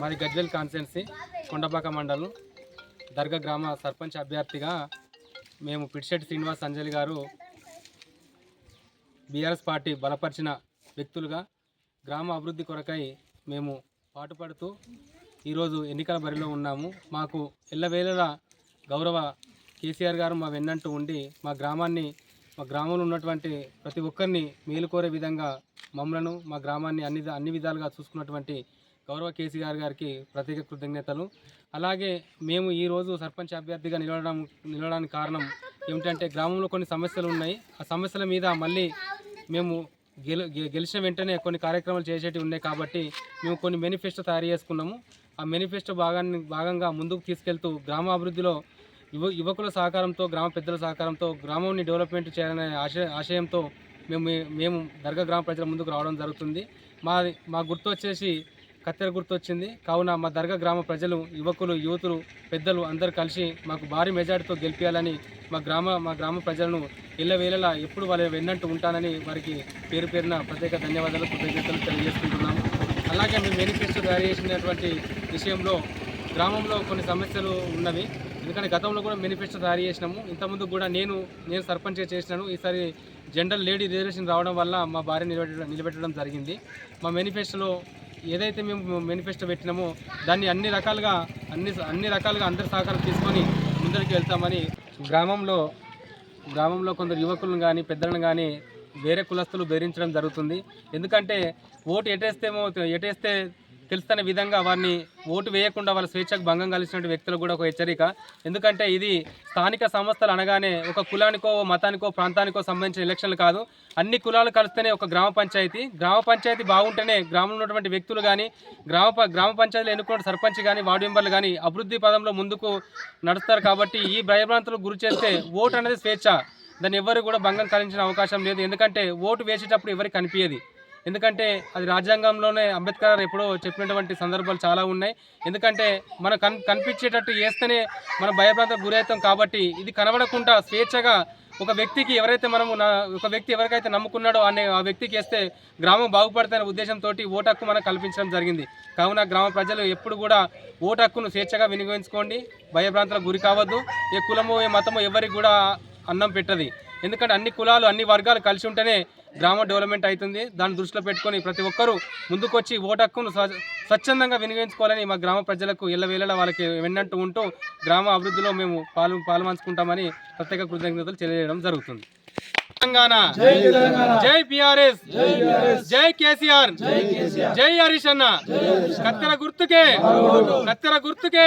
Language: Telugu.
మాది గజ్వెల్ కాన్స్టెన్సీ కొండపాక మండలం. దర్గా గ్రామ సర్పంచ్ అభ్యర్థిగా మేము పిడిశెట్టి శ్రీనివాస్ అంజలి గారు బీఆర్ఎస్ పార్టీ బలపరిచిన వ్యక్తులుగా గ్రామ అభివృద్ధి కొరకై మేము పాటుపడుతూ ఈరోజు ఎన్నికల బరిలో ఉన్నాము. మాకు ఎల్లవేళలా గౌరవ కేసీఆర్ గారు మా వెన్నంటూ ఉండి మా గ్రామాన్ని మా గ్రామంలో ఉన్నటువంటి ప్రతి ఒక్కరిని మేలుకోరే విధంగా మమ్మలను మా గ్రామాన్ని అన్ని అన్ని విధాలుగా చూసుకున్నటువంటి గౌరవ కేసీఆర్ గారికి ప్రత్యేక కృతజ్ఞతలు. అలాగే మేము ఈరోజు సర్పంచ్ అభ్యర్థిగా నిలవడం నిలవడానికి కారణం ఏమిటంటే గ్రామంలో కొన్ని సమస్యలు ఉన్నాయి. ఆ సమస్యల మీద మళ్ళీ మేము గెలు గె- గెలిచిన వెంటనే కొన్ని కార్యక్రమాలు చేసేటివి ఉన్నాయి కాబట్టి మేము కొన్ని మేనిఫెస్టో తయారు చేసుకున్నాము. ఆ మేనిఫెస్టో భాగాన్ని భాగంగా ముందుకు తీసుకెళ్తూ గ్రామ అభివృద్ధిలో యువ యువకుల సహకారంతో గ్రామ పెద్దల సహకారంతో గ్రామాన్ని డెవలప్మెంట్ చేయాలనే ఆశ ఆశయంతో మేము మేము దర్గా గ్రామ ప్రజల ముందుకు రావడం జరుగుతుంది. మా మా గుర్తు వచ్చేసి కత్తెర గుర్తు వచ్చింది. కావున మా దర్గా గ్రామ ప్రజలు యువకులు యువతులు పెద్దలు అందరూ కలిసి మాకు భారీ మెజార్టీతో గెలిపించాలని మా గ్రామ మా గ్రామ ప్రజలను ఇళ్ళవేళలా ఎప్పుడు వాళ్ళ వెన్నంటూ ఉంటానని వారికి పేరు పేరున ప్రత్యేక ధన్యవాదాలు కృతజ్ఞతలు తెలియజేసుకుంటున్నాము. అలాగే మేము మేనిఫెస్టో తయారు చేసినటువంటి విషయంలో గ్రామంలో కొన్ని సమస్యలు ఉన్నవి. ఎందుకంటే గతంలో కూడా మేనిఫెస్టో తయారు చేసినాము. ఇంతకుముందు కూడా నేను నేను సర్పంచ్గా చేసినాను. ఈసారి జనరల్ లేడీ రిజర్వేషన్ రావడం వల్ల మా భార్య నిలబెట్టడం నిలబెట్టడం జరిగింది. మా మేనిఫెస్టోలో ఏదైతే మేము మేనిఫెస్టో పెట్టినామో దాన్ని అన్ని రకాలుగా అన్ని అన్ని రకాలుగా అందరి సహకారం తీసుకొని ముందరికి వెళ్తామని గ్రామంలో గ్రామంలో కొందరు యువకులను కానీ పెద్దలను కానీ వేరే కులస్తులు బెదిరించడం జరుగుతుంది. ఎందుకంటే ఓటు ఎటేస్తేమో ఎటేస్తే తెలుస్తున్న విధంగా వారిని ఓటు వేయకుండా వాళ్ళ స్వేచ్ఛకు భంగం కలిసినటువంటి వ్యక్తులకు కూడా ఒక హెచ్చరిక. ఎందుకంటే ఇది స్థానిక సంస్థలు అనగానే ఒక కులానికో మతానికో ప్రాంతానికో సంబంధించిన ఎలక్షన్లు కాదు. అన్ని కులాలు కలిస్తేనే ఒక గ్రామ పంచాయతీ. గ్రామ పంచాయతీ బాగుంటేనే గ్రామంలో ఉన్నటువంటి వ్యక్తులు కానీ గ్రామ గ్రామ పంచాయతీలో ఎన్నుకున్న సర్పంచ్ కానీ వార్డు మెంబర్లు కానీ అభివృద్ధి పదంలో ముందుకు నడుస్తారు కాబట్టి ఈ భయభ్రాంతులకు గురి చేస్తే ఓటు అనేది స్వేచ్ఛ. దాన్ని ఎవరు కూడా భంగం కలిగించిన అవకాశం లేదు. ఎందుకంటే ఓటు వేసేటప్పుడు ఎవరికి కనిపించదు ఎందుకంటే అది రాజ్యాంగంలోనే అంబేద్కర్ గారు ఎప్పుడో చెప్పినటువంటి సందర్భాలు చాలా ఉన్నాయి. ఎందుకంటే మనం కన్ కనిపించేటట్టు చేస్తేనే మన భయభ్రాంతకు గురవుతాం కాబట్టి ఇది కనబడకుండా స్వేచ్ఛగా ఒక వ్యక్తికి ఎవరైతే మనము ఒక వ్యక్తి ఎవరికైతే నమ్ముకున్నాడో అనే ఆ వ్యక్తికి వేస్తే గ్రామం బాగుపడతాయనే ఉద్దేశంతో ఓటు హక్కు మనం కల్పించడం జరిగింది. కావున గ్రామ ప్రజలు ఎప్పుడు కూడా ఓటు హక్కును స్వేచ్ఛగా వినియోగించుకోండి. భయభ్రాంతులకు గురి కావద్దు. ఏ కులము ఏ మతము ఎవరికి కూడా అన్నం పెట్టది. ఎందుకంటే అన్ని కులాలు అన్ని వర్గాలు కలిసి ఉంటేనే గ్రామ డెవలప్మెంట్ అవుతుంది. దాన్ని దృష్టిలో పెట్టుకొని ప్రతి ఒక్కరూ ముందుకొచ్చి ఓటు హక్కును స్వ- స్వచ్ఛందంగా వినియోగించుకోవాలని మా గ్రామ ప్రజలకు ఎల్లవేళలా వాళ్ళకి వెన్నట్టు ఉంటూ గ్రామ అభివృద్ధిలో మేము పాలు పాల్పంచుకుంటామని ప్రత్యేక కృతజ్ఞతలు తెలియజేయడం జరుగుతుంది. తెలంగాణ. జై బిఆర్ఎస్. జై కేసీఆర్. జై హరీష్ అన్న. కత్తెర గుర్తుకే. కత్తెర గుర్తుకే.